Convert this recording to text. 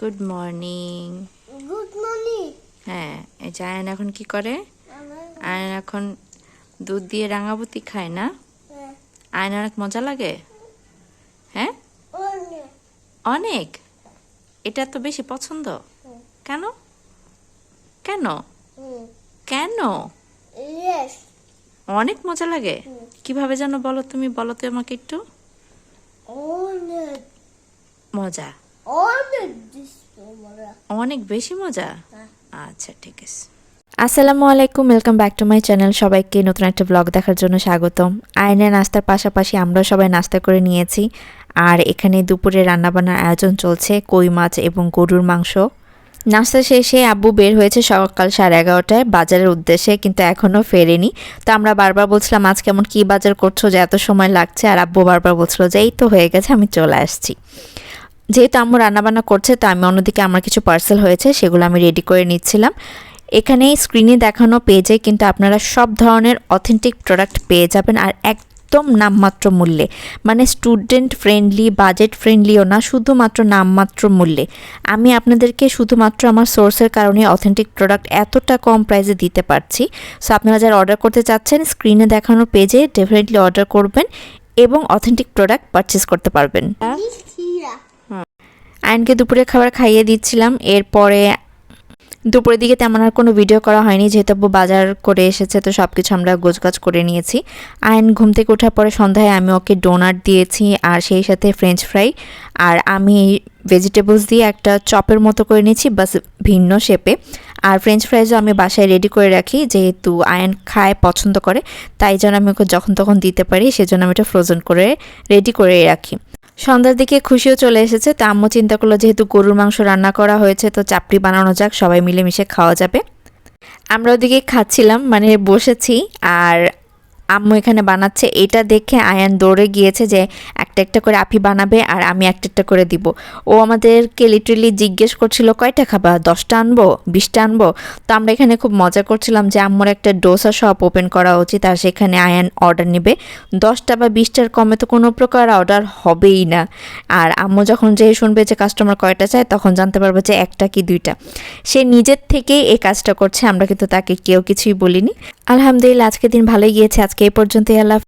Good morning good morning হ্যাঁ এই যে আয়ন এখন কি করে? আয়ন এখন দুধ দিয়ে রাঙাবতি খায় না? হ্যাঁ, আয়ন অনেক মজা লাগে? হ্যাঁ? অনেক। এটা তো বেশি পছন্দ। কেন? কেন? কেন? অনেক মজা লাগে। কীভাবে যেন বলো তুমি বলো তো আমাকে একটু। মজা। অনেক বেশি মজা। হ্যাঁ। আচ্ছা ঠিক আছে। আসসালামু আলাইকুম welcome back to my channel সবাইকে নতুন একটা ব্লগ দেখার জন্য স্বাগতম। আয়নে নাস্তার পাশাপাশি আমরা সবাই নাস্তা করে নিয়েছি। আর এখানে দুপুরে রান্নাবান্নার আয়োজন চলছে কই মাছ এবং গরুর মাংস। নাস্তা শেষে আব্বু বের হয়েছে সকাল সাড়ে এগারোটায় বাজারের উদ্দেশ্যে কিন্তু এখনও ফেরেনি। তো আমরা বারবার বলছিলাম আজ কেমন কী বাজার করছ? যে এত সময় লাগছে। আর আব্বু বারবার বলছিল যে এই তো হয়ে গেছে আমি চলে আসছি। যেহেতু আম্মু রান্নাবান্না করছে, তো আমি অন্যদিকে আমার কিছু পার্সেল হয়েছে, সেগুলো আমি রেডি করে নিচ্ছিলাম। এখানে স্ক্রিনে দেখানো পেজে কিন্তু আপনারা সব ধরনের অথেন্টিক প্রোডাক্ট পেয়ে যাবেন, আর একদম নামমাত্র মূল্যে। মানে স্টুডেন্ট ফ্রেন্ডলি বাজেট ফ্রেন্ডলিও না, শুধুমাত্র নামমাত্র মূল্যে। আমি আপনাদেরকে শুধুমাত্র আমার সোর্সের কারণে অথেন্টিক প্রোডাক্ট এতটা কম প্রাইসে দিতে পারছি। সো আপনারা যারা অর্ডার করতে চাচ্ছেন স্ক্রিনে দেখানো পেজে ডেফিনেটলি অর্ডার করবেন এবং অথেন্টিক প্রোডাক্ট পারচেস করতে পারবেন। আয়নকে দুপুরে খাবার খাইয়ে দিচ্ছিলাম। এরপরে দুপুরের দিকে তেমন আর কোনো ভিডিও করা হয়নি, যেহেতু বাজার করে এসেছে, তো সব কিছু আমরা গোছগাছ করে নিয়েছি। আয়ন ঘুম থেকে ওঠার পরে সন্ধ্যায় আমি ওকে ডোনাট দিয়েছি আর সেই সাথে ফ্রেঞ্চ ফ্রাই আর আমি ভেজিটেবলস দিয়ে একটা চপের মতো করে নিয়েছি, বাস ভিন্ন শেপে আর ফ্রেঞ্চ ফ্রাইজও আমি বাসায় রেডি করে রাখি, যেহেতু আয়ন খায়, পছন্দ করে, তাই জন্য আমি ওকে যখন তখন দিতে পারি, সেজন্য আমি এটা ফ্রোজেন করে রেডি করে রাখি। সন্ধ্যার দিকে খুশিও চলে এসেছে। তা আম্মু চিন্তা করল, যেহেতু গরুর মাংস রান্না করা হয়েছে, তো চাপড়ি বানানো যাক, সবাই মিলেমিশে খাওয়া যাবে। আমরা ওদিকে খাচ্ছিলাম মানে বসেছি, আর আম্মু এখানে বানাচ্ছে, এটা দেখে আয়ান দৌড়ে গিয়েছে যে একটা একটা করে আপি বানাবে আর আমি একটা একটা করে দিব। ও আমাদেরকে লিটারেলি জিজ্ঞেস করছিল, কয়টা খাবা? দশটা আনব? বিশটা আনব? তো আমরা এখানে খুব মজা করছিলাম যে আম্মুর একটা ডোসা শপ ওপেন করা উচিত আর সেখানে আয়ান অর্ডার নেবে। দশটা বা বিশটার কমে তো কোনো প্রকার অর্ডার হবেই না। আর আম্মু যখন যে শুনবে যে কাস্টমার কয়টা চায়, তখন জানতে পারবে যে একটা কি দুইটা। সে নিজের থেকেই এই কাজটা করছে, আমরা কিন্তু তাকে কেউ কিছুই বলিনি। আলহামদুলিল্লাহ আজকে দিন ভালোই গিয়েছে। আজকে এই পর্যন্তই আল্লাহ